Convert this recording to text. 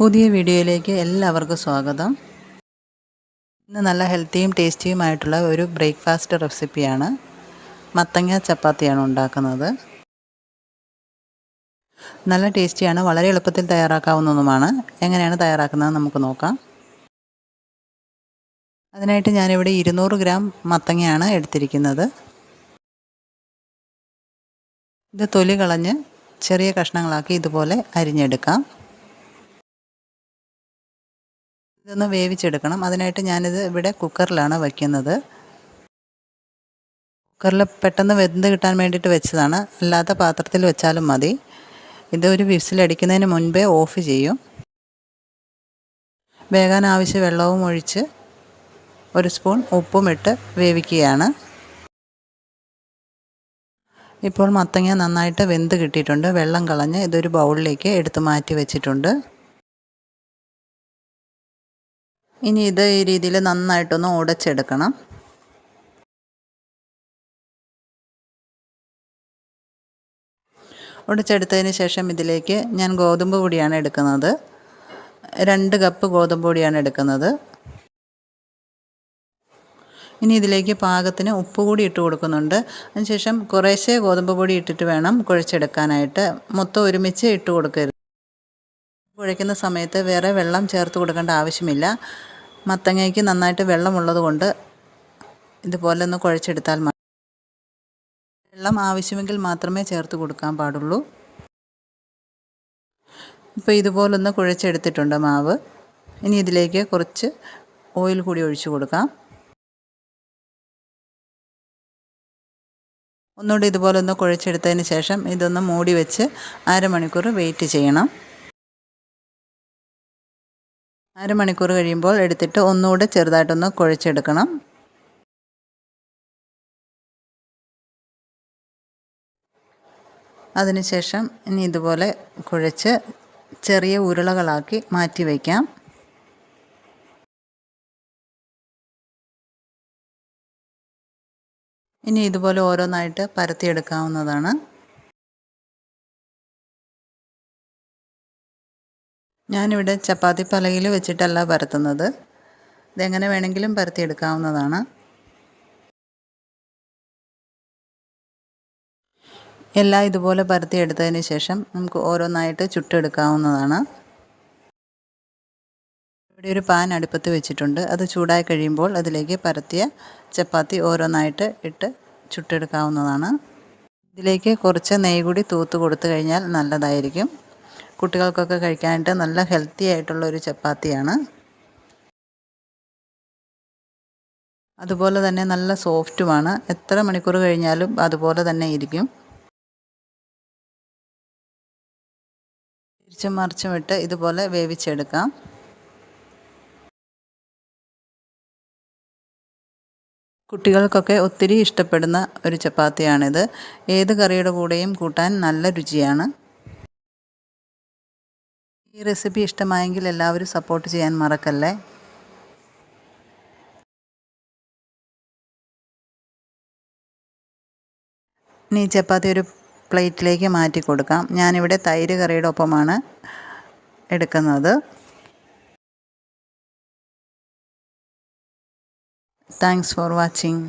പുതിയ വീഡിയോയിലേക്ക് എല്ലാവർക്കും സ്വാഗതം. ഇന്ന് നല്ല ഹെൽത്തിയും ടേസ്റ്റിയുമായിട്ടുള്ള ഒരു ബ്രേക്ക്ഫാസ്റ്റ് റെസിപ്പിയാണ്. മത്തങ്ങ ചപ്പാത്തിയാണ് ഉണ്ടാക്കുന്നത്. നല്ല ടേസ്റ്റിയാണ് വളരെ എളുപ്പത്തിൽ തയ്യാറാക്കാവുന്നതുമാണ്. എങ്ങനെയാണ് തയ്യാറാക്കുന്നത് നമുക്ക് നോക്കാം. അതിനായിട്ട് ഞാനിവിടെ ഇരുന്നൂറ് ഗ്രാം മത്തങ്ങയാണ് എടുത്തിരിക്കുന്നത്. ഇത് തൊലി കളഞ്ഞ് ചെറിയ കഷ്ണങ്ങളാക്കി ഇതുപോലെ അരിഞ്ഞെടുക്കാം. ഇതൊന്ന് വേവിച്ചെടുക്കണം. അതിനായിട്ട് ഞാനിത് ഇവിടെ കുക്കറിലാണ് വയ്ക്കുന്നത്. കുക്കറിൽ പെട്ടെന്ന് വെന്ത് കിട്ടാൻ വേണ്ടിയിട്ട് വെച്ചതാണ്. അല്ലാത്ത പാത്രത്തിൽ വെച്ചാലും മതി. ഇത് ഒരു വിസിലടിക്കുന്നതിന് മുൻപേ ഓഫ് ചെയ്യും. വേകാൻ ആവശ്യ വെള്ളവും ഒഴിച്ച് ഒരു സ്പൂൺ ഉപ്പും ഇട്ട് വേവിക്കുകയാണ്. ഇപ്പോൾ മത്തങ്ങ നന്നായിട്ട് വെന്ത് കിട്ടിയിട്ടുണ്ട്. വെള്ളം കളഞ്ഞ് ഇതൊരു ബൗളിലേക്ക് എടുത്ത് മാറ്റി വെച്ചിട്ടുണ്ട്. ഇനി ഇത് ഈ രീതിയിൽ നന്നായിട്ടൊന്ന് ഉടച്ചെടുക്കണം. ഉടച്ചെടുത്തതിന് ശേഷം ഇതിലേക്ക് ഞാൻ ഗോതമ്പ് പൊടിയാണ് എടുക്കുന്നത്. രണ്ട് കപ്പ് ഗോതമ്പ് പൊടിയാണ് എടുക്കുന്നത്. ഇനി ഇതിലേക്ക് പാകത്തിന് ഉപ്പ് കൂടി ഇട്ട് കൊടുക്കുന്നുണ്ട്. അതിനുശേഷം കുറേശ്ശെ ഗോതമ്പ് പൊടി ഇട്ടിട്ട് വേണം കുഴച്ചെടുക്കാനായിട്ട്. മൊത്തം ഒരുമിച്ച് ഇട്ട് കൊടുക്കരുത്. കുഴയ്ക്കുന്ന സമയത്ത് വേറെ വെള്ളം ചേർത്ത് കൊടുക്കേണ്ട ആവശ്യമില്ല. മത്തങ്ങയ്ക്ക് നന്നായിട്ട് വെള്ളമുള്ളത് കൊണ്ട് ഇതുപോലെ ഒന്ന് കുഴച്ചെടുത്താൽ മതി. വെള്ളം ആവശ്യമെങ്കിൽ മാത്രമേ ചേർത്ത് കൊടുക്കാൻ പാടുള്ളൂ. ഇപ്പോൾ ഇതുപോലൊന്ന് കുഴച്ചെടുത്തിട്ടുണ്ട് മാവ്. ഇനി ഇതിലേക്ക് കുറച്ച് ഓയിൽ കൂടി ഒഴിച്ചു കൊടുക്കാം. ഒന്നുകൂടി ഇതുപോലെ ഒന്ന് കുഴച്ചെടുത്തതിന് ശേഷം ഇതൊന്ന് മൂടി വെച്ച് അരമണിക്കൂർ വെയിറ്റ് ചെയ്യണം. അരമണിക്കൂർ കഴിയുമ്പോൾ എടുത്തിട്ട് ഒന്നുകൂടെ ചെറുതായിട്ടൊന്ന് കുഴച്ചെടുക്കണം. അതിനുശേഷം ഇനി ഇതുപോലെ കുഴച്ച് ചെറിയ ഉരുളകളാക്കി മാറ്റി വയ്ക്കാം. ഇനി ഇതുപോലെ ഓരോന്നായിട്ട് പരത്തിയെടുക്കാവുന്നതാണ്. ഞാനിവിടെ ചപ്പാത്തി പലകയിൽ വെച്ചിട്ടല്ല പരത്തുന്നത്. ഇതെങ്ങനെ വേണമെങ്കിലും പരത്തിയെടുക്കാവുന്നതാണ്. എല്ലാം ഇതുപോലെ പരത്തിയെടുത്തതിന് ശേഷം നമുക്ക് ഓരോന്നായിട്ട് ചുട്ടെടുക്കാവുന്നതാണ്. ഇവിടെ ഒരു പാൻ അടുപ്പത്ത് വെച്ചിട്ടുണ്ട്. അത് ചൂടായി കഴിയുമ്പോൾ അതിലേക്ക് പരത്തിയ ചപ്പാത്തി ഓരോന്നായിട്ട് ഇട്ട് ചുട്ടെടുക്കാവുന്നതാണ്. ഇതിലേക്ക് കുറച്ച് നെയ്യ് കൂടി തൂത്ത് കൊടുത്തു കഴിഞ്ഞാൽ നല്ലതായിരിക്കും. കുട്ടികൾക്കൊക്കെ കഴിക്കാനായിട്ട് നല്ല ഹെൽത്തി ആയിട്ടുള്ള ഒരു ചപ്പാത്തിയാണ്. അതുപോലെ തന്നെ നല്ല സോഫ്റ്റുമാണ്. എത്ര മണിക്കൂർ കഴിഞ്ഞാലും അതുപോലെ തന്നെ ഇരിക്കും. തിരിച്ചും മറിച്ചും ഇട്ട് ഇതുപോലെ വേവിച്ചെടുക്കാം. കുട്ടികൾക്കൊക്കെ ഒത്തിരി ഇഷ്ടപ്പെടുന്ന ഒരു ചപ്പാത്തിയാണിത്. ഏത് കറിയുടെ കൂടെയും കൂട്ടാൻ നല്ല രുചിയാണ്. ഈ റെസിപ്പി ഇഷ്ടമായെങ്കിൽ എല്ലാവരും സപ്പോർട്ട് ചെയ്യാൻ മറക്കല്ലേ? ഇനി ചപ്പാത്തി ഒരു പ്ലേറ്റിലേക്ക് മാറ്റി കൊടുക്കാം. ഞാനിവിടെ തൈര് കറിയുടെ ഒപ്പമാണ് എടുക്കുന്നത്. Thanks for watching